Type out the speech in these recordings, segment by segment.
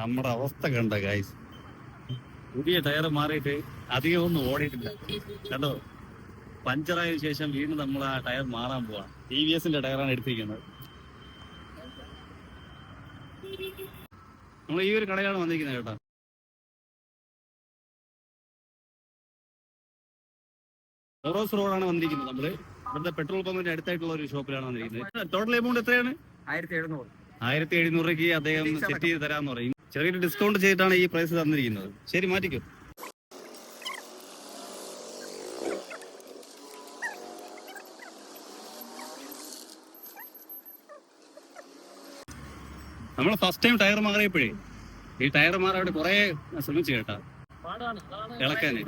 നമ്മുടെ അവസ്ഥ കണ്ട ഗൈസ് പുതിയ ടയർ മാറിയിട്ട് അധികം ഒന്നും ഓടിയിട്ടില്ല. കണ്ടോ? പഞ്ചറായ ശേഷം വീണ്ടും നമ്മൾ ആ ടയർ മാറാൻ പോവാ. ടി വി എസിന്റെ ടയറാണ് എടുത്തിരിക്കുന്നത്. നമ്മൾ ഈ ഒരു കടയിലാണ് വന്നിരിക്കുന്നത് കേട്ടോ. ഓറോസ് റോഡാണ് വന്നിരിക്കുന്നത് നമ്മൾ. ഇവിടുത്തെ പെട്രോൾ പമ്പിന്റെ അടുത്തായിട്ടുള്ള ഒരു ഷോപ്പിലാണ് വന്നിരിക്കുന്നത്. ടോട്ടൽ എമൗണ്ട് എത്രയാണ്? ആയിരത്തി എഴുന്നൂറ്. ആയിരത്തി എഴുന്നൂറ് രൂപയ്ക്ക് അദ്ദേഹം സെറ്റ് ചെയ്ത് തരാന്ന് പറയും. ചെറിയൊരു ഡിസ്കൗണ്ട് ചെയ്തിട്ടാണ് ഈ പ്രൈസ് തന്നിരിക്കുന്നത്. ശരി മാറ്റിക്കോ. നമ്മൾ ഫസ്റ്റ് ടൈം ടയർ മാറിയപ്പോഴേ ഈ ടയർ മാറാൻ കുറെ ശ്രമിച്ചു കേട്ടാ. ഇളക്കാന്.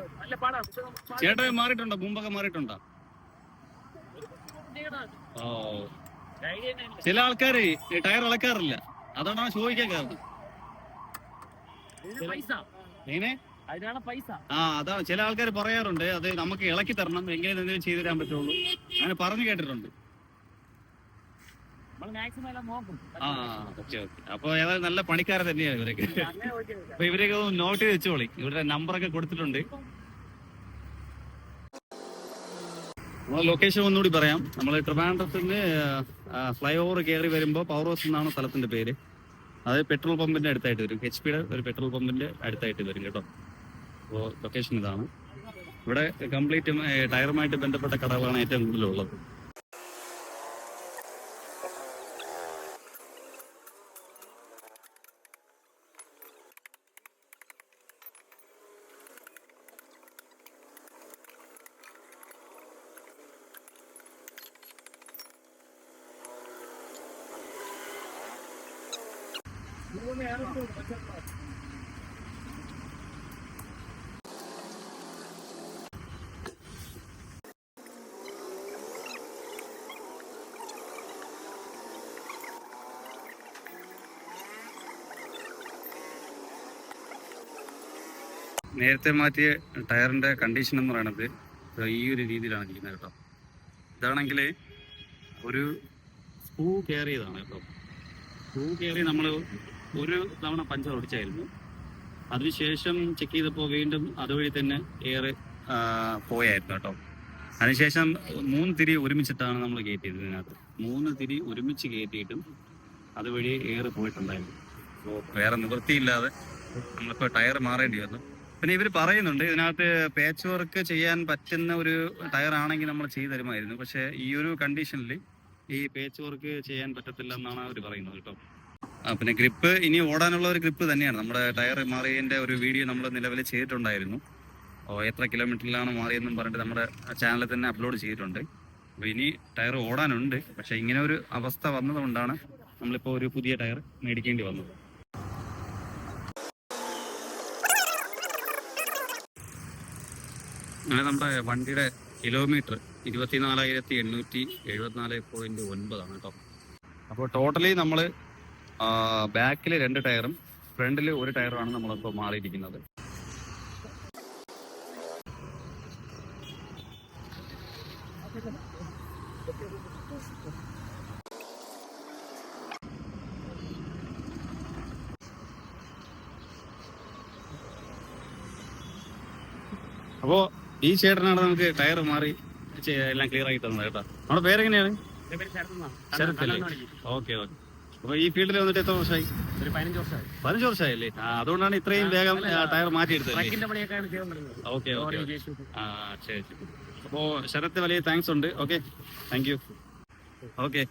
ചേട്ടൻ മാറിയിട്ടുണ്ടോ? മുമ്പൊക്കെ മാറിയിട്ടുണ്ടോ. ഓ. ചില ആൾക്കാര് ടയർ ഇളക്കാറില്ല. അതാണ് ചോദിക്കാൻ കാരണം. പൈസ. എങ്ങനെ? അതിനാണ് പൈസ. ആ അതാണ്. ചില ആൾക്കാർ പറയാറുണ്ട് അത് നമുക്ക് ഇളക്കി തരണം എങ്ങനെ എന്തെങ്കിലും ചെയ്തു തരാൻ പറ്റുള്ളൂ. അങ്ങനെ പറഞ്ഞു കേട്ടിട്ടുണ്ട്. അപ്പൊ ഏതായാലും നല്ല പണിക്കാരെ തന്നെയാണ് ഇവരൊക്കെ. അപ്പൊ ഇവരൊക്കെ ഒന്ന് നോട്ട് ചെയ്ത് വെച്ചോളി. ഇവരുടെ നമ്പറൊക്കെ കൊടുത്തിട്ടുണ്ട്. നമ്മളെ ലൊക്കേഷൻ ഒന്നുകൂടി പറയാം. നമ്മൾ ട്രിവാൻഡ്രത്തിന് ഫ്ലൈ ഓവർ കയറി വരുമ്പോൾ പവർ ഹൗസ് എന്നാണ് സ്ഥലത്തിന്റെ പേര്. അത് പെട്രോൾ പമ്പിന്റെ അടുത്തായിട്ട് വരും. എച്ച് പിയുടെ ഒരു പെട്രോൾ പമ്പിന്റെ അടുത്തായിട്ട് വരും കേട്ടോ. അപ്പോൾ ലൊക്കേഷൻ ഇതാണ്. ഇവിടെ കംപ്ലീറ്റ് ടയറുമായിട്ട് ബന്ധപ്പെട്ട കടകളാണ് ഏറ്റവും കൂടുതലുള്ളത്. നേരത്തെ മാറ്റിയ ടയറിന്റെ കണ്ടീഷൻ എന്ന് പറയുന്നത് ദാ ഈ ഒരു രീതിയിലാണ് ഇരിക്കുന്നത് കേട്ടോ. ഇതാണെങ്കിൽ ഒരു സ്ക്രൂ കയറിയതാണ് കേട്ടോ. സ്ക്രൂ കയറി നമ്മൾ ഒരു തവണ പഞ്ചർ ഒടിച്ചായിരുന്നു അതിനുശേഷം ചെക്ക് ചെയ്തപ്പോൾ വീണ്ടും അതുവഴി തന്നെ എയർ പോയായിരുന്നു കേട്ടോ. അതിനുശേഷം മൂന്ന് തിരി ഒരുമിച്ചിട്ടാണ് നമ്മൾ കയറ്റിയത് ഇതിനകത്ത്. മൂന്ന് തിരി ഒരുമിച്ച് കയറ്റിയിട്ടും അതുവഴി എയർ പോയിട്ടുണ്ടായിരുന്നു. അപ്പോൾ വേറെ നിവൃത്തിയില്ലാതെ നമ്മളിപ്പോൾ ടയർ മാറേണ്ടി വന്നു. പിന്നെ ഇവർ പറയുന്നുണ്ട് ഇതിനകത്ത് പാച്ച് വർക്ക് ചെയ്യാൻ പറ്റുന്ന ഒരു ടയർ ആണെങ്കിൽ നമ്മൾ ചെയ്തു തരുമായിരുന്നു. പക്ഷേ ഈ ഒരു കണ്ടീഷനിൽ ഈ പേച്ച് വർക്ക് ചെയ്യാൻ പറ്റത്തില്ല എന്നാണ് അവർ പറയുന്നത് കേട്ടോ. പിന്നെ ഗ്രിപ്പ് ഇനി ഓടാനുള്ള ഒരു ഗ്രിപ്പ് തന്നെയാണ്. നമ്മുടെ ടയർ മാറിയതിന്റെ ഒരു വീഡിയോ നമ്മൾ നിലവിൽ ചെയ്തിട്ടുണ്ടായിരുന്നു. എത്ര കിലോമീറ്ററിലാണ് മാറിയെന്നും പറഞ്ഞിട്ട് നമ്മുടെ ചാനലിൽ തന്നെ അപ്ലോഡ് ചെയ്തിട്ടുണ്ട്. അപ്പോൾ ഇനി ടയർ ഓടാനുണ്ട്. പക്ഷേ ഇങ്ങനെ ഒരു അവസ്ഥ വന്നതുകൊണ്ടാണ് നമ്മളിപ്പോൾ ഒരു പുതിയ ടയർ മേടിക്കേണ്ടി വന്നത്. അങ്ങനെ നമ്മുടെ വണ്ടിയുടെ കിലോമീറ്റർ ഇരുപത്തിനാലായിരത്തി എണ്ണൂറ്റി എഴുപത്തിനാല് പോയിന്റ് ഒൻപതാണ് കേട്ടോ. അപ്പോൾ ടോട്ടലി നമ്മൾ ബാക്കിൽ രണ്ട് ടയറും ഫ്രണ്ടിൽ ഒരു ടയറുമാണ് നമ്മളിപ്പോൾ മാറിയിരിക്കുന്നത്. അപ്പോ ഈ ചേട്ടനാണ് നമുക്ക് ടയർ മാറി എല്ലാം ക്ലിയർ ആക്കി തന്നത് കേട്ടോ. നമ്മുടെ പേരെങ്ങനെയാണ്. Okay okay. ഈ ഫീൽഡിൽ വന്നിട്ട് എത്ര വർഷമായി ഒരു പതിനഞ്ച് വർഷമായി. പതിനഞ്ച് വർഷമായില്ലേ? ആ അതുകൊണ്ടാണ് ഇത്രയും വേഗം ടയർ മാറ്റിയെടുത്തത് ഓക്കെ ഓക്കെ. ആ ശരി അപ്പോ ശരത്ത് വലിയ താങ്ക്സ് ഉണ്ട്. ഓക്കെ. Thank you okay.